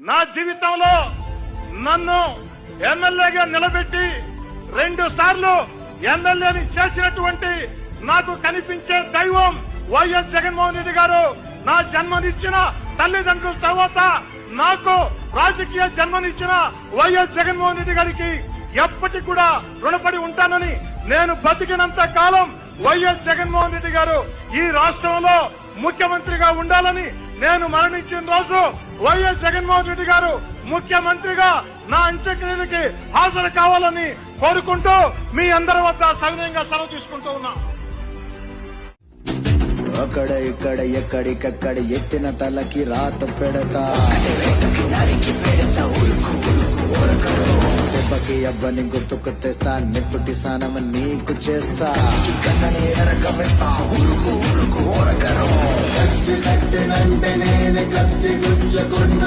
నా జీవితంలో నన్ను ఎమ్మెల్యేగా నిలబెట్టి రెండు సార్లు ఎమ్మెల్యేని చేసినటువంటి నాకు కనిపించే దైవం వైఎస్ జగన్మోహన్ రెడ్డి గారు. నా జన్మనిచ్చిన తల్లిదండ్రుల తర్వాత నాకు రాజకీయ జన్మనిచ్చిన వైఎస్ జగన్మోహన్ రెడ్డి గారికి ఎప్పటికి కూడా రుణపడి ఉంటానని నేను బతికినంత కాలం వైఎస్ జగన్మోహన్ రెడ్డి గారు ఈ రాష్ట్రంలో ముఖ్యమంత్రిగా ఉండాలని నేను మరణించిన రోజు వైఎస్ జగన్మోహన్ రెడ్డి గారు ముఖ్యమంత్రిగా నా అంత్యక్రియలకి హాజరు కావాలని కోరుకుంటూ మీ అందరి వద్ద సవినయంగా సెలవు తీసుకుంటూ ఉన్నా. అక్కడ ఇక్కడ ఎక్కడికక్కడ ఎత్తిన తలకి రాత పెడతా. దెబ్బకి అబ్బని గుర్తుకు తెస్తా నెత్తుటి స్నానం నీకు చేస్తా. వెంటనే కత్తి గుచ్చకున్న